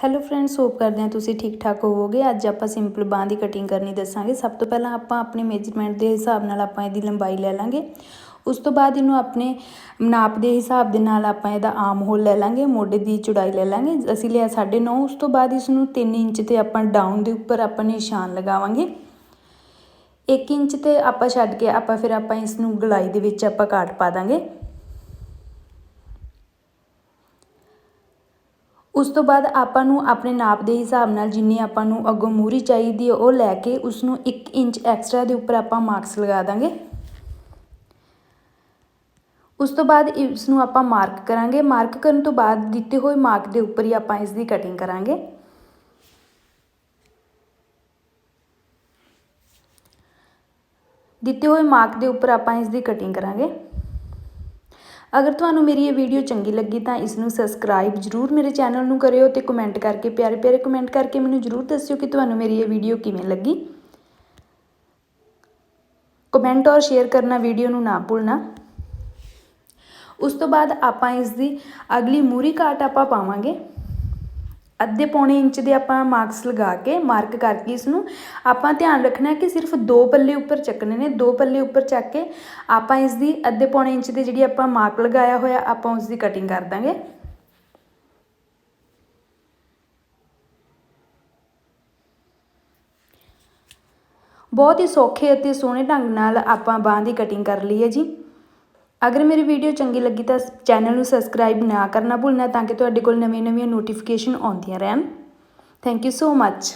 Hello friends hop ਕਰਦੇ ਹਾਂ ਤੁਸੀਂ ਠੀਕ ਠਾਕ ਹੋਵੋਗੇ। ਅੱਜ ਆਪਾਂ ਸਿੰਪਲ ਬਾਂਹ ਦੀ ਕਟਿੰਗ ਕਰਨੀ ਦੱਸਾਂਗੇ। ਸਭ ਤੋਂ ਪਹਿਲਾਂ ਆਪਾਂ ਆਪਣੇ ਮੇਜਰਮੈਂਟ ਦੇ ਹਿਸਾਬ ਨਾਲ ਆਪਾਂ ਇਹਦੀ ਲੰਬਾਈ ਲੈ ਲਾਂਗੇ। ਉਸ ਤੋਂ ਬਾਅਦ ਇਹਨੂੰ ਆਪਣੇ ਨਾਪ ਦੇ ਹਿਸਾਬ ਦੇ ਨਾਲ ਆਪਾਂ ਇਹਦਾ ਆਮ ਹੋਲ ਲੈ ਲਾਂਗੇ, ਮੋਢੇ ਦੀ ਚੌੜਾਈ ਲੈ ਲਾਂਗੇ। ਅਸੀਂ ਲਿਆ 9.5 ਉਸ ਤੋਂ ਬਾਅਦ ਇਸ ਨੂੰ 3 ਇੰਚ ਤੇ ਆਪਾਂ ਡਾਊਨ ਦੇ ਉੱਪਰ ਆਪਾਂ ਨਿਸ਼ਾਨ ਲਗਾਵਾਂਗੇ। 1 ਇੰਚ ਤੇ ਆਪਾਂ ਛੱਡ ਕੇ ਆਪਾਂ ਫਿਰ ਆਪਾਂ ਇਸ ਨੂੰ ਗਲਾਈ ਦੇ ਵਿੱਚ ਆਪਾਂ ਕਾਟ ਪਾ ਦਾਂਗੇ। ਉਸ ਤੋਂ ਬਾਅਦ ਆਪਾਂ ਨੂੰ ਆਪਣੇ ਨਾਪ ਦੇ ਹਿਸਾਬ ਨਾਲ ਜਿੰਨੀ ਆਪਾਂ ਨੂੰ ਅੱਗੋਂ ਮੂਰੀ ਚਾਹੀਦੀ ਹੈ, ਉਹ ਲੈ ਕੇ ਉਸ ਨੂੰ 1 ਇੰਚ ਐਕਸਟਰਾ ਦੇ ਉੱਪਰ ਆਪਾਂ ਮਾਰਕਸ ਲਗਾ ਦਾਂਗੇ। ਉਸ ਤੋਂ ਬਾਅਦ ਇਸ ਨੂੰ ਆਪਾਂ ਮਾਰਕ ਕਰਾਂਗੇ। ਮਾਰਕ ਕਰਨ ਤੋਂ ਬਾਅਦ ਦਿੱਤੇ ਹੋਏ ਮਾਰਕ ਦੇ ਉੱਪਰ ਹੀ ਆਪਾਂ ਇਸ ਦੀ ਕਟਿੰਗ ਕਰਾਂਗੇ। ਦਿੱਤੇ ਹੋਏ ਮਾਰਕ ਦੇ ਉੱਪਰ ਆਪਾਂ ਇਸ ਦੀ ਕਟਿੰਗ ਕਰਾਂਗੇ। ਅਗਰ ਤੁਹਾਨੂੰ ਮੇਰੀ ਇਹ ਵੀਡੀਓ ਚੰਗੀ ਲੱਗੀ ਤਾਂ ਇਸ ਨੂੰ ਸਬਸਕ੍ਰਾਈਬ ਜਰੂਰ ਮੇਰੇ ਚੈਨਲ ਨੂੰ ਕਰਿਓ ਤੇ ਕਮੈਂਟ ਕਰਕੇ, ਪਿਆਰੇ ਪਿਆਰੇ ਕਮੈਂਟ ਕਰਕੇ ਮੈਨੂੰ ਜਰੂਰ ਦੱਸਿਓ ਕਿ ਤੁਹਾਨੂੰ ਮੇਰੀ ਇਹ ਵੀਡੀਓ ਕਿਵੇਂ ਲੱਗੀ। ਕਮੈਂਟ ਔਰ ਸ਼ੇਅਰ ਕਰਨਾ, ਵੀਡੀਓ ਨੂੰ ਨਾ ਭੁੱਲਣਾ। ਉਸ ਤੋਂ ਬਾਅਦ ਆਪਾਂ ਇਸ ਦੀ ਅਗਲੀ ਮੂਰੀ ਕਾਟ ਆਪਾਂ ਪਾਵਾਂਗੇ। ਅੱਧੇ ਪੌਣੇ ਇੰਚ ਦੇ ਆਪਾਂ ਮਾਰਕਸ ਲਗਾ ਕੇ ਮਾਰਕ ਕਰਕੇ ਇਸ ਨੂੰ ਆਪਾਂ ਧਿਆਨ ਰੱਖਣਾ ਕਿ ਸਿਰਫ ਦੋ ਪੱਲੇ ਉੱਪਰ ਚੱਕਣੇ ਨੇ, ਦੋ ਪੱਲੇ ਉੱਪਰ ਚੱਕ ਕੇ ਆਪਾਂ ਇਸ ਦੀ ਅੱਧੇ ਪੌਣੇ ਇੰਚ ਦੇ ਜਿਹੜੀ ਆਪਾਂ ਮਾਰਕ ਲਗਾਇਆ ਹੋਇਆ, ਆਪਾਂ ਉਸ ਦੀ ਕਟਿੰਗ ਕਰ ਦਾਂਗੇ। ਬਹੁਤ ਹੀ ਸੌਖੇ ਅਤੇ ਸੋਹਣੇ ਢੰਗ ਨਾਲ ਆਪਾਂ ਬਾਹਾਂ ਦੀ ਕਟਿੰਗ ਕਰ ਲਈ ਹੈ ਜੀ। ਅਗਰ ਮੇਰੀ ਵੀਡੀਓ ਚੰਗੀ ਲੱਗੀ ਤਾਂ ਚੈਨਲ ਨੂੰ ਸਬਸਕ੍ਰਾਈਬ ਨਾ ਕਰਨਾ ਭੁੱਲਣਾ ਤਾਂ ਕਿ ਤੁਹਾਡੇ ਕੋਲ ਨਵੀਆਂ-ਨਵੀਆਂ ਨੋਟੀਫਿਕੇਸ਼ਨ ਆਉਂਦੀਆਂ ਰਹਿਣ। Thank you so much